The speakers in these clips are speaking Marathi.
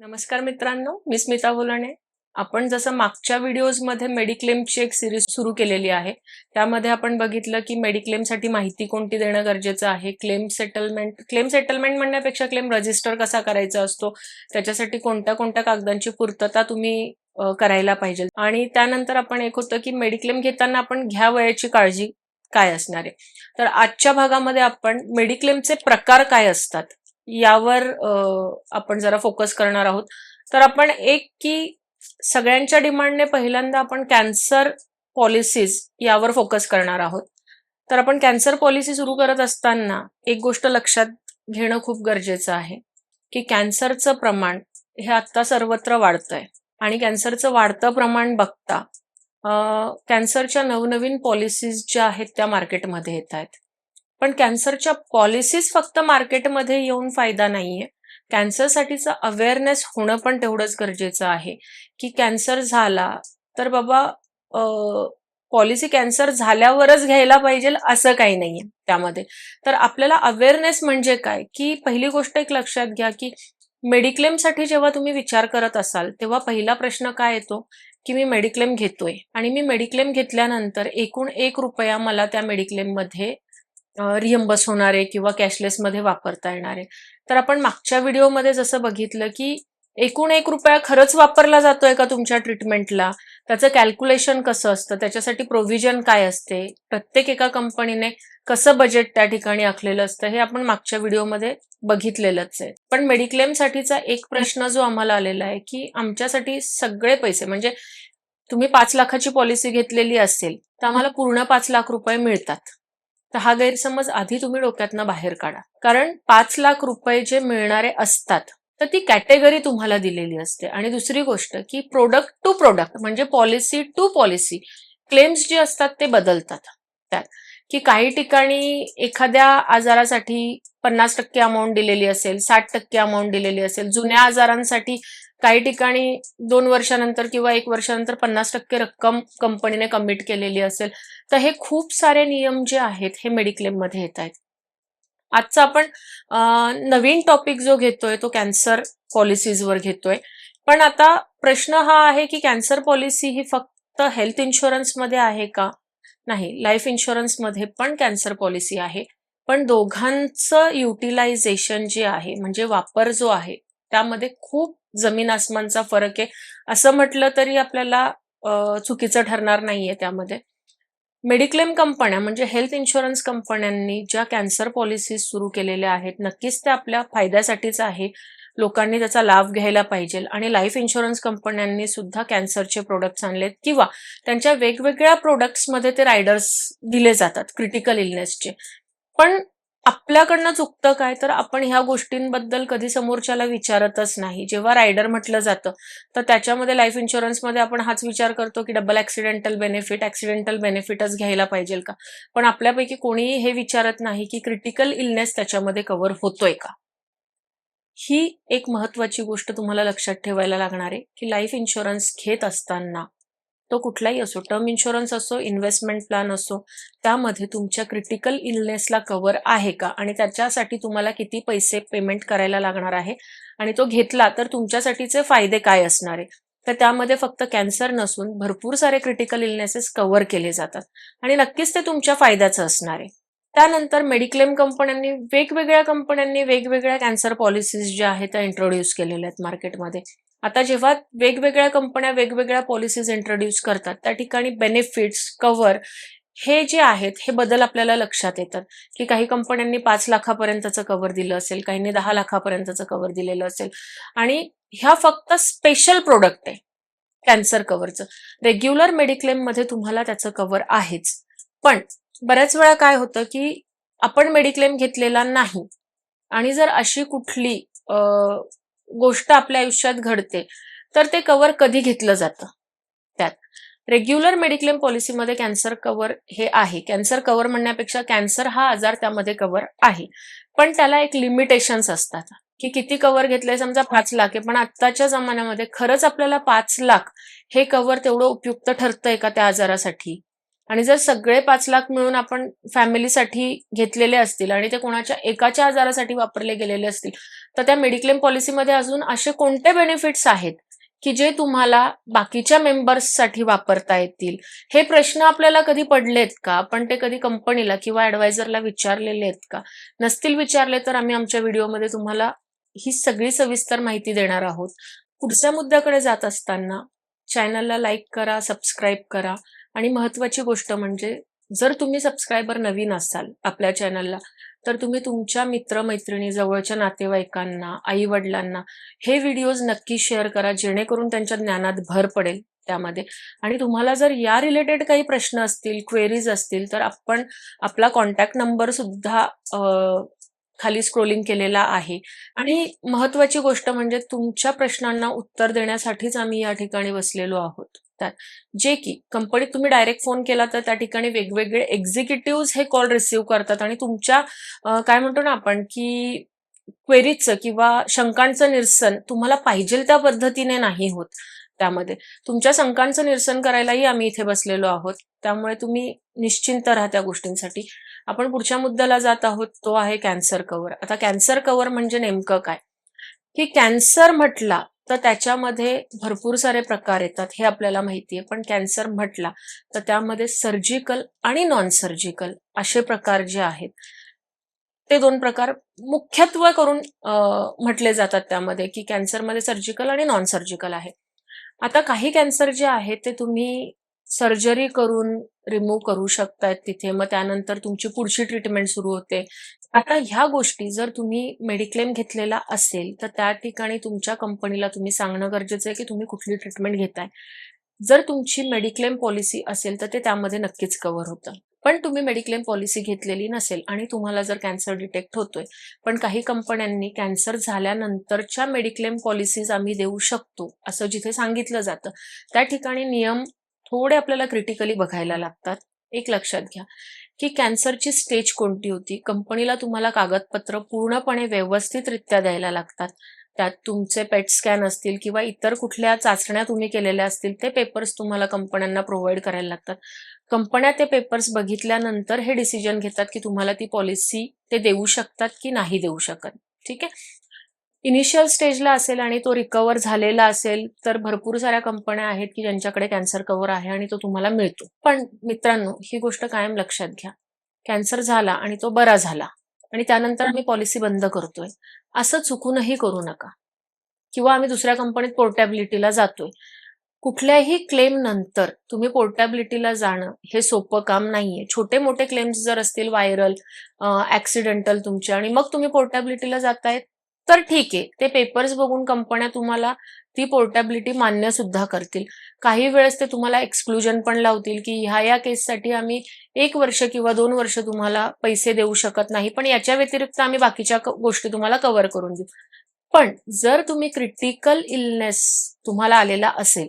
नमस्कार मित्रांनो मी स्मिता बोलणे. आपण जसं मागच्या व्हिडिओजमध्ये मेडिक्लेमची एक सिरीज सुरू केलेली आहे त्यामध्ये आपण बघितलं की मेडिक्लेमसाठी माहिती कोणती देणं गरजेचं आहे क्लेम सेटलमेंट क्लेम सेटलमेंट म्हणण्यापेक्षा क्लेम रजिस्टर कसा करायचा असतो त्याच्यासाठी कोणत्या कोणत्या कागदांची पूर्तता तुम्ही करायला पाहिजे. आणि त्यानंतर आपण एक होतं की मेडिक्लेम घेताना आपण घ्या वयाची काळजी काय असणार आहे. तर आजच्या भागामध्ये आपण मेडिक्लेमचे प्रकार काय असतात यावर आपण जरा फोकस करणार आहोत. तर आपण एक की सगळ्यांच्या डिमांडने पहिल्यांदा आपण कॅन्सर पॉलिसीज यावर फोकस करणार आहोत. तर आपण कॅन्सर पॉलिसी सुरू करत असताना एक गोष्ट लक्षात घेणं खूप गरजेचं आहे की कॅन्सरचं प्रमाण हे आत्ता सर्वत्र वाढतंय. आणि कॅन्सरचं वाढतं प्रमाण बघता कॅन्सरच्या नवनवीन पॉलिसीज ज्या आहेत त्या मार्केटमध्ये येत आहेत. पण कॅन्सरच्या पॉलिसीज फक्त मार्केटमध्ये येऊन फायदा नाहीये. कॅन्सरसाठीचं अवेअरनेस होणं पण तेवढंच गरजेचं आहे. की कॅन्सर झाला तर बाबा पॉलिसी कॅन्सर झाल्यावरच घ्यायला पाहिजे असं काही नाहीये त्यामध्ये. तर आपल्याला अवेअरनेस म्हणजे काय? की पहिली गोष्ट एक लक्षात घ्या की मेडिक्लेमसाठी जेव्हा तुम्ही विचार करत असाल तेव्हा पहिला प्रश्न काय येतो? की मी मेडिक्लेम घेतोय. आणि मी मेडिक्लेम घेतल्यानंतर एकूण एक रुपया मला त्या मेडिक्लेममध्ये रिअम्बस होणारे किंवा कॅशलेसमध्ये वापरता येणारे. तर आपण मागच्या व्हिडिओमध्ये जसं बघितलं की एकूण एक रुपया खरंच वापरला जातोय का तुमच्या ट्रीटमेंटला? त्याचं कॅल्क्युलेशन कसं असतं? त्याच्यासाठी प्रोव्हिजन काय असते? प्रत्येक एका कंपनीने कसं बजेट त्या ठिकाणी आखलेलं असतं? हे आपण मागच्या व्हिडिओमध्ये बघितलेलंच आहे. पण मेडिक्लेमसाठीचा एक प्रश्न जो आम्हाला आलेला आहे की आमच्यासाठी सगळे पैसे म्हणजे तुम्ही पाच लाखाची पॉलिसी घेतलेली असेल तर आम्हाला पूर्ण पाच लाख रुपये मिळतात. तर हा गैरसमज आधी तुम्ही डोक्यातनं बाहेर काढा. कारण पाच लाख रुपये जे मिळणारे असतात तर ती कॅटेगरी तुम्हाला दिलेली असते. आणि दुसरी गोष्ट की प्रोडक्ट टू प्रोडक्ट म्हणजे पॉलिसी टू पॉलिसी क्लेम्स जे असतात ते बदलतात. त्यात की काही ठिकाणी एखाद्या आजारासाठी पन्नास टक्के अमाऊंट दिलेली असेल साठ टक्के अमाऊंट दिलेली असेल जुन्या आजारांसाठी काही ठिकाणी दोन वर्षानंतर किंवा एक वर्षानंतर पन्नास टक्के रक्कम कंपनीने कमिट केलेली असेल तर हे खूप सारे नियम जे आहेत हे मेडिक्लेममध्ये येत आहेत. आजचा आपण नवीन टॉपिक जो घेतोय तो कॅन्सर पॉलिसीजवर घेतोय. पण आता प्रश्न हा आहे की कॅन्सर पॉलिसी ही फक्त हेल्थ इन्शुरन्समध्ये आहे का? नाही लाईफ इन्शुरन्समध्ये पण कॅन्सर पॉलिसी आहे. पण दोघांचं युटिलायझेशन जे आहे म्हणजे वापर जो आहे त्यामध्ये खूप जमीन आसमानचा फरक आहे. असं म्हटलं तरी आपल्याला चुकीचं ठरणार नाहीये त्यामध्ये. मेडिक्लेम कंपन्या म्हणजे हेल्थ इन्शुरन्स कंपन्यांनी ज्या कॅन्सर पॉलिसीज सुरू केलेल्या आहेत नक्कीच त्या आपल्या फायद्यासाठीच आहे. लोकांनी त्याचा लाभ घ्यायला पाहिजे. आणि लाईफ इन्शुरन्स कंपन्यांनी सुद्धा कॅन्सरचे प्रोडक्ट्स आणलेत. किंवा त्यांच्या वेगवेगळ्या प्रोडक्ट्समध्ये ते रायडर्स दिले जातात क्रिटिकल इलनेसचे पण आपल्याकडनं चुकतं काय? तर आपण ह्या गोष्टींबद्दल कधी समोरच्याला विचारतच नाही. जेव्हा रायडर म्हटलं जातं तर त्याच्यामध्ये लाईफ इन्शुरन्समध्ये आपण हाच विचार करतो की डबल ऍक्सिडेंटल बेनिफिट ऍक्सिडेंटल बेनिफिटच घ्यायला पाहिजे का? पण आपल्यापैकी कोणीही हे विचारत नाही की क्रिटिकल इलनेस त्याच्यामध्ये कव्हर होतोय का? ही एक महत्वाची गोष्ट तुम्हाला लक्षात ठेवायला लागणार आहे की लाईफ इन्शुरन्स घेत असताना तो कुठलाही असो टर्म इन्शुरन्स असो इन्व्हेस्टमेंट प्लॅन असो त्यामध्ये तुमच्या क्रिटिकल इलनेसला कव्हर आहे का? आणि त्याच्यासाठी तुम्हाला किती पैसे पेमेंट करायला लागणार आहे? आणि तो घेतला तर तुमच्यासाठीचे फायदे काय असणार आहे? तर त्यामध्ये फक्त कॅन्सर नसून भरपूर सारे क्रिटिकल इलनेसेस कव्हर केले जातात. आणि नक्कीच ते तुमच्या फायद्याचं असणार आहे. त्यानंतर मेडिक्लेम कंपन्यांनी वेगवेगळ्या कंपन्यांनी वेगवेगळ्या कॅन्सर पॉलिसीज ज्या आहेत त्या इंट्रोड्यूस केलेल्या आहेत मार्केटमध्ये आता जेव्हा वेगवेगळ्या कंपन्या वेगवेगळ्या पॉलिसीज इंट्रोड्यूस करतात त्या ठिकाणी बेनिफिट्स कव्हर हे जे आहेत हे बदल आपल्याला लक्षात येतात. की काही कंपन्यांनी पाच लाखापर्यंतचं कव्हर दिलं असेल काहींनी दहा लाखापर्यंतचं कव्हर दिलेलं असेल. आणि ह्या फक्त स्पेशल प्रोडक्ट आहे कॅन्सर कव्हरचं रेग्युलर मेडिक्लेममध्ये तुम्हाला त्याचं कव्हर आहेच. पण बऱ्याच वेळा काय होतं की आपण मेडिक्लेम घेतलेला नाही आणि जर अशी कुठली गोष्ट आपल्या आयुष्यात घडते तर ते कव्हर कधी घेतलं जातं? त्यात. रेग्युलर मेडिक्लेम पॉलिसीमध्ये कॅन्सर कव्हर हे आहे. कॅन्सर कव्हर म्हणण्यापेक्षा कॅन्सर हा आजार त्यामध्ये कव्हर आहे. पण त्याला एक लिमिटेशन्स असतात. की किती कव्हर घेतलंय समजा पाच लाख आहे पण आत्ताच्या जमान्यामध्ये खरंच आपल्याला पाच लाख हे कव्हर तेवढं उपयुक्त ठरतंय का त्या आजारासाठी? आणि जर सगळे पाच लाख मिळून आपण फॅमिलीसाठी घेतलेले असतील आणि ते कोणाच्या एकाच्या आजारासाठी वापरले गेलेले असतील तर त्या मेडिक्लेम पॉलिसीमध्ये अजून असे कोणते बेनिफिट्स आहेत की जे तुम्हाला बाकीच्या मेंबर्ससाठी वापरता येतील? हे प्रश्न आपल्याला कधी पडलेत का? आपण ते कधी कंपनीला किंवा ऍडवायझरला विचारलेले आहेत का? नसतील विचारले तर आम्ही आमच्या व्हिडिओमध्ये तुम्हाला ही सगळी सविस्तर माहिती देणार आहोत. पुढच्या मुद्द्याकडे जात असताना चॅनलला लाईक करा सबस्क्राईब करा. आणि महत्वाची गोष्ट म्हणजे जर तुम्ही सबस्क्रायबर नवीन असाल आपल्या चॅनलला तर तुम्ही तुमच्या मित्रमैत्रिणी जवळच्या नातेवाईकांना आई वडिलांना हे व्हिडिओज नक्की शेअर करा जेणेकरून त्यांच्या ज्ञानात भर पडेल त्यामध्ये. आणि तुम्हाला जर या रिलेटेड काही प्रश्न असतील क्वेरीज असतील तर आपण आपला कॉन्टॅक्ट नंबर सुद्धा खाली स्क्रोलिंग केलेला आहे. आणि महत्वाची गोष्ट म्हणजे तुमच्या प्रश्नांना उत्तर देण्यासाठीच आम्ही या ठिकाणी बसलेलो आहोत. त्यात जे की कंपनीत तुम्ही डायरेक्ट फोन केला तर त्या ठिकाणी वेगवेगळे एक्झिक्युटिव्ह हे कॉल रिसिव्ह करतात आणि तुमच्या काय म्हणतो ना आपण की क्वेरीजचं किंवा शंकांचं निरसन तुम्हाला पाहिजे त्या पद्धतीने नाही होत त्यामध्ये. तुमच्या शंकांचं निरसन करायलाही आम्ही इथे बसलेलो आहोत. त्यामुळे तुम्ही निश्चिंत राहा त्या गोष्टींसाठी. आपण पुढच्या मुद्द्याला जात आहोत तो आहे कॅन्सर कव्हर आता कॅन्सर कव्हर म्हणजे नेमकं काय? की कॅन्सर म्हटला तर त्याच्यामध्ये भरपूर सारे प्रकार येतात हे आपल्याला माहिती आहे पण कॅन्सर म्हटला तर त्यामध्ये सर्जिकल आणि नॉन सर्जिकल असे प्रकार जे आहेत ते दोन प्रकार मुख्यत्वे करून म्हटले जातात त्यामध्ये की कॅन्सरमध्ये सर्जिकल आणि नॉन सर्जिकल आहे. आता काही कॅन्सर जे आहेत ते तुम्ही सर्जरी करून रिमूव्ह करू शकतायत तिथे. मग त्यानंतर तुमची पुढची ट्रीटमेंट सुरू होते. आता ह्या गोष्टी जर तुम्ही मेडिक्लेम घेतलेला असेल तर त्या ठिकाणी तुमच्या कंपनीला तुम्ही सांगणं गरजेचं आहे की तुम्ही कुठली ट्रीटमेंट घेताय. जर तुमची मेडिक्लेम पॉलिसी असेल तर ते त्यामध्ये नक्कीच कव्हर होतं. पण तुम्ही मेडिक्लेम पॉलिसी घेतलेली नसेल आणि तुम्हाला जर कॅन्सर डिटेक्ट होतोय पण काही कंपन्यांनी कॅन्सर झाल्यानंतरच्या मेडिक्लेम पॉलिसीज आम्ही देऊ शकतो असं जिथे सांगितलं जातं. त्या ठिकाणी नियम थोडे आपल्याला क्रिटिकली बघायला लागतात. एक लक्षात घ्या. की कॅन्सरची स्टेज कोणती होती? कंपनीला तुम्हाला कागदपत्र पूर्णपणे व्यवस्थितरित्या द्यायला लागतात. त्यात तुमचे पेट स्कॅन असतील किंवा इतर कुठल्या चाचण्या तुम्ही केलेल्या असतील ते पेपर्स तुम्हाला कंपन्यांना प्रोव्हाइड करायला लागतात. कंपन्या ते पेपर्स बघितल्यानंतर हे डिसिजन घेतात की तुम्हाला ती पॉलिसी ते देऊ शकतात की नाही देऊ शकत. ठीक आहे? इनिशियल स्टेजला असेल आणि तो रिकवर झालेला असेल तर भरपूर साऱ्या कंपन्या आहेत की ज्यांच्याकडे कॅन्सर कव्हर आहे आणि तो तुम्हाला मिळतो. पण मित्रांनो ही गोष्ट कायम लक्षात घ्या. कॅन्सर झाला आणि तो बरा झाला आणि त्यानंतर आम्ही पॉलिसी बंद करतोय. असं चुकूनही करू नका. किंवा आम्ही दुसऱ्या कंपनीत पोर्टॅबिलिटीला जातोय. कुठल्याही क्लेम नंतर तुम्ही पोर्टॅबिलिटीला जाणं हे सोपं काम नाहीये. छोटे मोठे क्लेम्स जर असतील व्हायरल ऍक्सिडेंटल तुमचे आणि मग तुम्ही पोर्टॅबिलिटीला जातायत तर ठीक आहे. ते पेपर्स बघून कंपन्या तुम्हाला ती पोर्टेबिलिटी मान्य सुद्धा करतील. काही वेळेस ते तुम्हाला एक्सक्लुजन पण लावतील की ह्या या केससाठी आम्ही एक वर्ष किंवा दोन वर्ष तुम्हाला पैसे देऊ शकत नाही. पण याच्या व्यतिरिक्त आम्ही बाकीच्या गोष्टी तुम्हाला कव्हर करून देऊ. पण जर तुम्ही क्रिटिकल इलनेस तुम्हाला आलेला असेल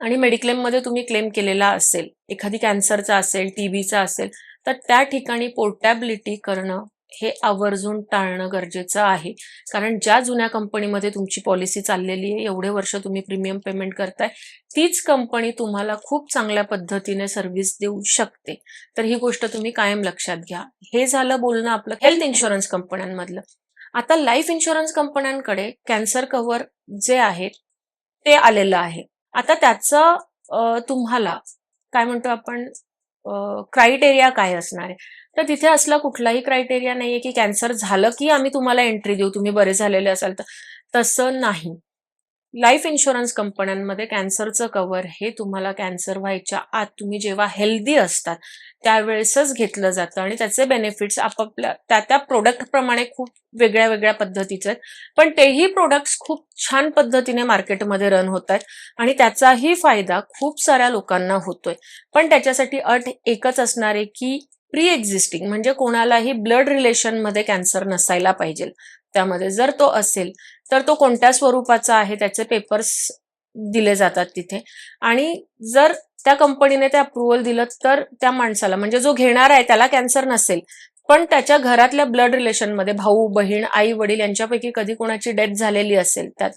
आणि मेडिक्लेममध्ये तुम्ही क्लेम केलेला असेल एखादी कॅन्सरचा असेल टीबीचा असेल तर त्या ठिकाणी पोर्टॅबिलिटी करणं हे आवर्जून टाळणं गरजेचं आहे. कारण ज्या जुन्या कंपनीमध्ये तुमची पॉलिसी चाललेली आहे एवढे वर्ष तुम्ही प्रीमियम पेमेंट करताय तीच कंपनी तुम्हाला खूप चांगल्या पद्धतीने सर्व्हिस देऊ शकते. तर ही गोष्ट तुम्ही कायम लक्षात घ्या. हे झालं बोलणं आपलं हेल्थ इन्शुरन्स कंपन्यांमधलं. आता लाईफ इन्शुरन्स कंपन्यांकडे कॅन्सर कव्हर जे आहे ते आलेलं आहे. आता त्याचं तुम्हाला काय म्हणतो आपण क्रायटेरिया काय असणार? आहे तर तिथे असला कुठलाही क्रायटेरिया नाहीये की कॅन्सर झालं की आम्ही तुम्हाला एंट्री देऊ तुम्ही बरे झालेले असाल तर. तसं नाही. लाईफ इन्शुरन्स कंपन्यांमध्ये कॅन्सरचं कव्हर हे तुम्हाला कॅन्सर व्हायच्या आत तुम्ही जेव्हा हेल्दी असतात त्यावेळेसच घेतलं जातं आणि त्याचे बेनिफिट्स आपापल्या त्या त्या प्रोडक्ट प्रमाणे खूप वेगळ्या वेगळ्या पद्धतीचे आहेत. पण तेही प्रोडक्ट्स खूप छान पद्धतीने मार्केटमध्ये रन होत आहेत आणि त्याचाही फायदा खूप साऱ्या लोकांना होतोय. पण त्याच्यासाठी अट एकच असणार आहे की प्री एक्झिस्टिंग म्हणजे कोणालाही ब्लड रिलेशनमध्ये कॅन्सर नसायला पाहिजे. त्यामध्ये. जर तो असेल तर तो कोणत्या स्वरूपाचा आहे त्याचे पेपर्स दिले जातात तिथे. आणि जर त्या कंपनीने ते अप्रुव्हल दिलं तर त्या माणसाला म्हणजे जो घेणार आहे त्याला कॅन्सर नसेल पण त्याच्या घरातल्या ब्लड रिलेशनमध्ये भाऊ बहीण आई वडील यांच्यापैकी कधी कोणाची डेथ झालेली असेल त्यात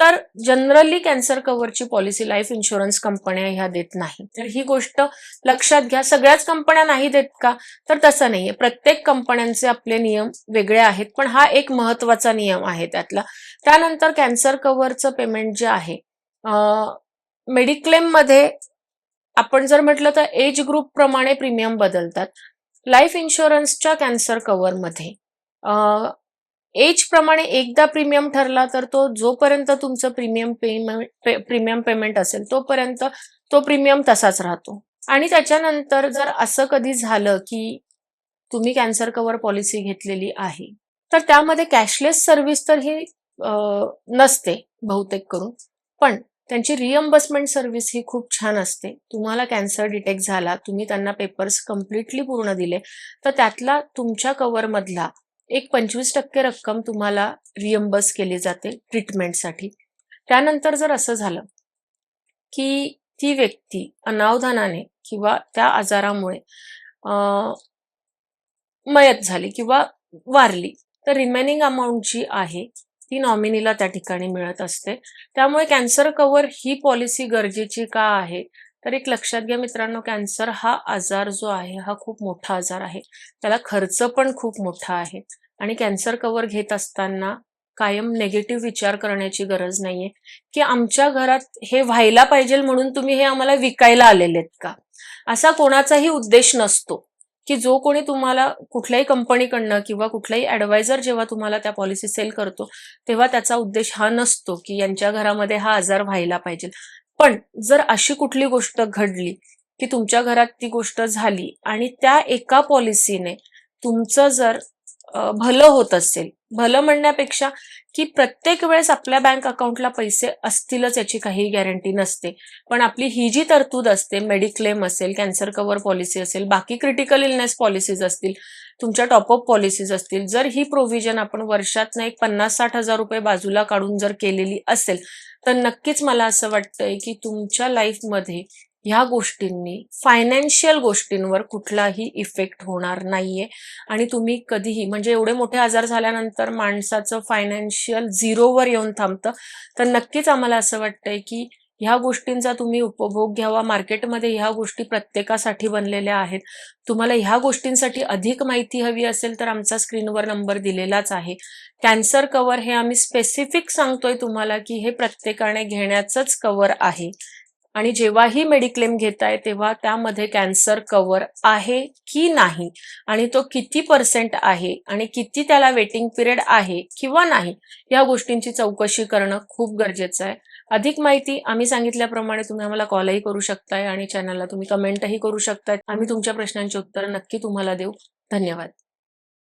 तर जनरली कॅन्सर कव्हरची पॉलिसी लाईफ इन्शुरन्स कंपन्या ह्या देत नाही. तर ही गोष्ट लक्षात घ्या. सगळ्याच कंपन्या नाही देत का? तर तसं नाहीये. प्रत्येक कंपन्यांचे आपले नियम वेगळे आहेत पण हा एक महत्त्वाचा नियम आहे त्यातला. त्यानंतर कॅन्सर कव्हरचं पेमेंट जे आहे मेडिक्लेममध्ये आपण जर म्हटलं तर एज ग्रुप प्रमाणे प्रीमियम बदलतात. लाईफ इन्शुरन्सच्या कॅन्सर कव्हरमध्ये एज प्रमाणे एकदा प्रीमियम ठरला तर तो जोपर्यंत तुमचं प्रीमियम पेमेंट प्रीमियम पेमेंट असेल तोपर्यंत तो प्रीमियम तसाच राहतो. आणि त्याच्यानंतर जर असं कधी झालं की तुम्ही कॅन्सर कव्हर पॉलिसी घेतलेली आहे तर त्यामध्ये कॅशलेस सर्व्हिस तर ही नसते बहुतेक करून पण त्यांची रिअम्बर्समेंट सर्व्हिस ही खूप छान असते. तुम्हाला कॅन्सर डिटेक्ट झाला तुम्ही त्यांना पेपर्स कम्प्लिटली पूर्ण दिले तर त्यातला तुमच्या कव्हरमधला एक पंचवीस टक्के रक्कम तुम्हाला रिअम्बर्स केली जाते ट्रीटमेंटसाठी त्यानंतर जर असं झालं की ती व्यक्ती अनावधानाने किंवा त्या आजारामुळे मयत झाली किंवा वारली तर रिमेनिंग अमाऊंट जी आहे ती नॉमिनीला त्या ठिकाणी मिळत असते. त्यामुळे कॅन्सर कव्हर ही पॉलिसी गरजेची का आहे? तर एक लक्षात घ्या मित्रांनो कॅन्सर हा आजार जो आहे हा खूप मोठा आजार आहे. त्याला खर्च पण खूप मोठा आहे. आणि कॅन्सर कव्हर घेत असताना कायम नेगेटिव्ह विचार करण्याची गरज नाहीये. की आमच्या घरात हे व्हायला पाहिजे म्हणून तुम्ही हे आम्हाला विकायला आलेले आहेत का? असा कोणाचाही उद्देश नसतो. की जो कोणी तुम्हाला कुठल्याही कंपनीकडनं किंवा कुठलाही ऍडवायझर जेव्हा तुम्हाला त्या पॉलिसी सेल करतो तेव्हा त्याचा उद्देश हा नसतो की यांच्या घरामध्ये हा आजार व्हायला पाहिजे. पण जर अशी कुठली गोष्ट घडली की तुमच्या घरात ती गोष्ट झाली आणि त्या एका पॉलिसीने तुमचं जर भलं होत असेल भलं म्हणण्यापेक्षा की प्रत्येक वेळेस आपल्या बँक अकाउंटला पैसे असतीलच याची काही गॅरंटी नसते. पण आपली ही जी तरतूद असते मेडिक्लेम असेल कॅन्सर कव्हर पॉलिसी असेल बाकी क्रिटिकल इलनेस पॉलिसीज असतील तुमच्या टॉपअप पॉलिसीज असतील जर ही प्रोव्हिजन आपण वर्षातनं एक पन्नास साठ हजार रुपये बाजूला काढून जर केलेली असेल तर नक्कीच मला असं वाटतंय की तुमच्या लाईफमध्ये ह्या गोष्टींनी फायनान्शियल गोष्टींवर कुठलाही इफेक्ट होणार नाहीये. आणि तुम्ही कधीही म्हणजे एवढे मोठे आजार झाल्यानंतर माणसाचं फायनान्शियल झिरोवर येऊन थांबतं. तर नक्कीच आम्हाला असं वाटतंय की ह्या गोष्टींचा तुम्ही उपभोग घ्यावा. मार्केटमध्ये ह्या गोष्टी प्रत्येकासाठी बनलेल्या आहेत. तुम्हाला ह्या गोष्टींसाठी अधिक माहिती हवी असेल तर आमचा स्क्रीनवर नंबर दिलेलाच आहे. कॅन्सर कव्हर हे आम्ही स्पेसिफिक सांगतोय तुम्हाला की हे प्रत्येकाने घेण्याचंच कव्हर आहे. आणि जेव्हाही मेडिक्लेम घेताय तेव्हा त्यामध्ये कॅन्सर कव्हर आहे की नाही? आणि तो किती पर्सेंट आहे? आणि किती त्याला वेटिंग पिरियड आहे किंवा नाही? या गोष्टींची चौकशी करणं खूप गरजेचं आहे. अधिक माहिती आम्ही सांगितल्याप्रमाणे तुम्ही आम्हाला कॉलही करू शकताय आणि चॅनलला तुम्ही कमेंटही करू शकताय. आम्ही तुमच्या प्रश्नांची उत्तरं नक्की तुम्हाला देऊ. धन्यवाद.